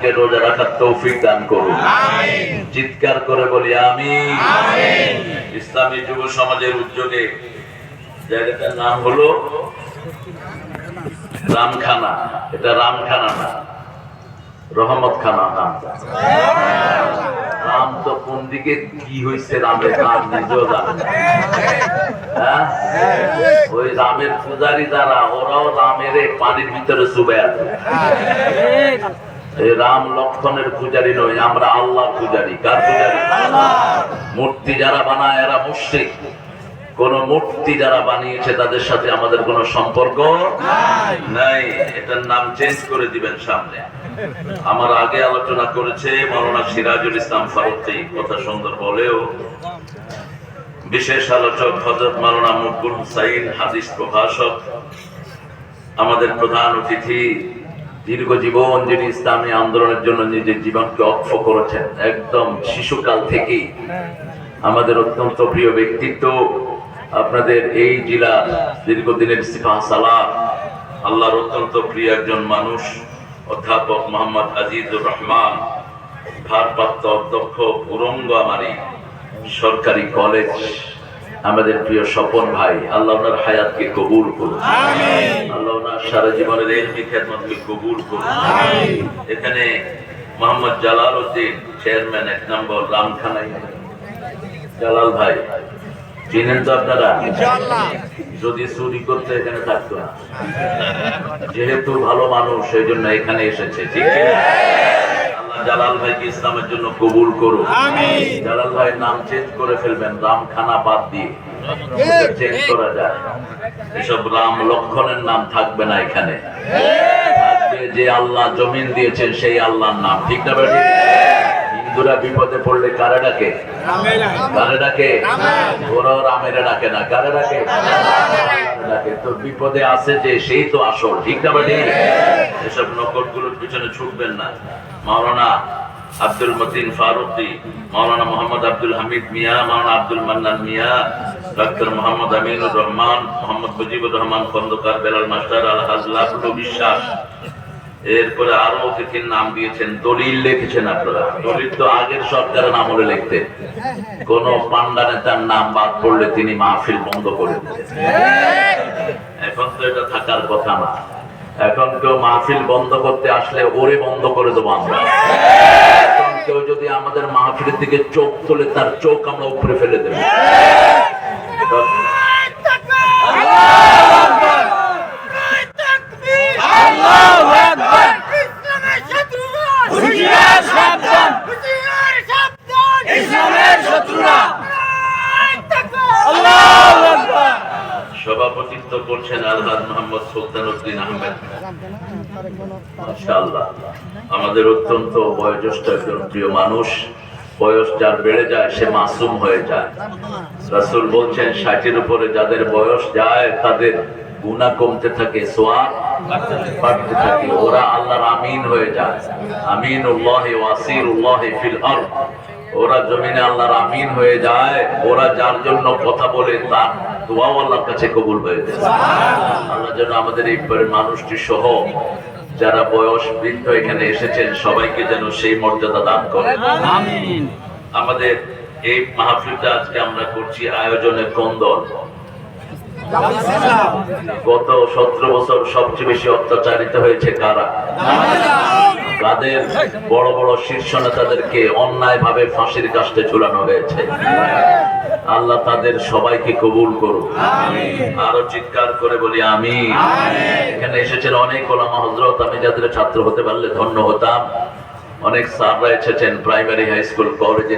আমাদেরকে রোজা রাখার তৌফিক দান করুন। চিৎকার করে বলি আমি ইসলামী যুব সমাজের উদ্যোগে জায়গাটার নাম হলো রামখানা। এটা রামখানা না রহমত খানা নাম। রাম তো কোন দিকে কি হয়েছে রামের নাম নিজেও জানে হ্যাঁ? ওই রামের পূজারি যারা ওরাও রামের পানির ভিতরে চুবে আছে রাম লক্ষণের পূজারি নয় আমরা আল্লাহর পূজারি। কার পূজারি? মূর্তি যারা বানায় এরা মুশ্রিক। কোন মূর্তি যারা বানিয়েছে তাদের সাথে আমাদের কোনো সম্পর্ক নাই। এটার নাম চেঞ্জ করে দিবেন সামনে। আমার আগে আলোচনা করেছে মৌলানা সিরাজুল ইসলাম ফারুকি, কথা সুন্দর বলেও। বিশেষ আলোচক হজরত মাওলানা মুকুল হুসাইন, হাদিস প্রভাষক, আমাদের প্রধান অতিথি দীর্ঘ জীবন যিনি ইসলামী আন্দোলনের জন্য নিজের জীবনকে অক্ষ করেছেন, একদম শিশুকাল থেকেই আমাদের অত্যন্ত প্রিয় ব্যক্তিত্ব, আপনাদের এই জেলার দীর্ঘদিনের সিফা সালাহ আল্লাহর অত্যন্ত প্রিয় একজন মানুষ, অধ্যাপক মোহাম্মদ আজিজুর রহমান, ভারপ্রাপ্ত অধ্যক্ষ পুরঙ্গামারি সরকারি কলেজ আমাদের প্রিয় স্বপন ভাই আল্লাহ ওনার হায়াতকে কবুল করুন। আল্লাহ ওনার সারা জীবনের এলমি খেদমতকে কবুল করুন। এখানে মোহাম্মদ জালাল উদ্দিন চেয়ারম্যান এক নম্বর রামখানাই জালাল ভাই চিনেন তো আপনারা? যদি চুরি করতে এখানে থাকতো না। যেহেতু ভালো মানুষ সেই জন্য এখানে এসেছে ঠিক? আল্লাহ জালাল ভাইকে ইসলামের জন্য কবুল করুন জালাল ভাইয়ের নাম চেঞ্জ করে ফেলবেন রামখানা বাদ দিয়ে। চেঞ্জ করা যায় এসব রাম লক্ষণের নাম থাকবে না এখানে। যে আল্লাহ জমিন দিয়েছেন সেই আল্লাহর নাম। ঠিক না বেটি হিন্দুরা বিপদে পড়লে কারে ডাকে? কারে ডাকে? ওরাও রামেরে ডাকে না কারে ডাকে? ডাকে। তো বিপদে আছে যে সেই তো আসল। ঠিক না বেটি এসব নকলগুলোর পিছনে ছুটবেন না। Maulana Abdul Matin Faruqui Maulana Mohammad Abdul Hamid Mia Maulana Abdul Mannan Mia doctor Mohammad Aminur Rahman Mohammad Mujibur Rahman Khandakar Belal master Alhaj Lovelu Biswas. এরপরে আরও অতিথির নাম দিয়েছেন দলিল লিখেছেন আপনারা। দলিল তো আগের সরকারের আমলে লিখতেন। কোন পান্ডা নেতার নাম বাদ পড়লে তিনি মাহফিল বন্ধ করে দিতেন। এখন তো এটা থাকার কথা না। এখন কেউ মাহফিল বন্ধ করতে আসলে ওরে বন্ধ করে দেবো আমরা। এখন কেউ যদি আমাদের মাহফিলের দিকে চোখ তোলে তার চোখ আমরা উপরে ফেলে দেবো। সভাপতিত্ব করছেন আলহাজ মোহাম্মদ সুলতান উদ্দিন আহমেদ। মাশাআল্লাহ, আমাদের অত্যন্ত বয়োজ্যেষ্ঠ একজন প্রিয় মানুষ। বয়স যার বেড়ে যায়, সে মাসুম হয়ে যায়। রাসুল বলছেন, ষাটের উপরে যাদের বয়স যায়, তাদের গুনাহ কমতে থাকে, সোয়াব বাড়তে থাকে। ওরা আল্লাহর আমিন হয়ে যায়। আমিনুল্লাহ ওয়াসিরুল্লাহ ফিল আরদ। ওরা জমিনে আল্লাহর আমিন হয়ে যায় ওরা যার জন্য কথা বলে তার দোয়াও আল্লাহর কাছে কবুল হয়ে যায়। আল্লাহ যেন আমাদের এই মানুষটি সহ যারা বয়স বৃদ্ধ এখানে এসেছেন সবাইকে যেন সেই মর্যাদা দান করে। আমাদের এই মাহফিলটা আজকে আমরা করছি আয়োজনের কোন দল গত সতেরো বছর সবচেয়ে বেশি অত্যাচারিত হয়েছে কারা? কাদের বড় বড় শীর্ষ নেতাদেরকে অন্যায় ভাবে ফাঁসির কাস্টে ঝুলানো হয়েছে। আল্লাহ তাদের সবাইকে কবুল করুন আরও চিৎকার করে বলি আমি এখানে এসেছেন অনেক ওলামা হজরত আমি যাদের ছাত্র হতে পারলে ধন্য হতাম। অনেক স্যাররা এসেছেন প্রাইমারি হাই স্কুল কলেজ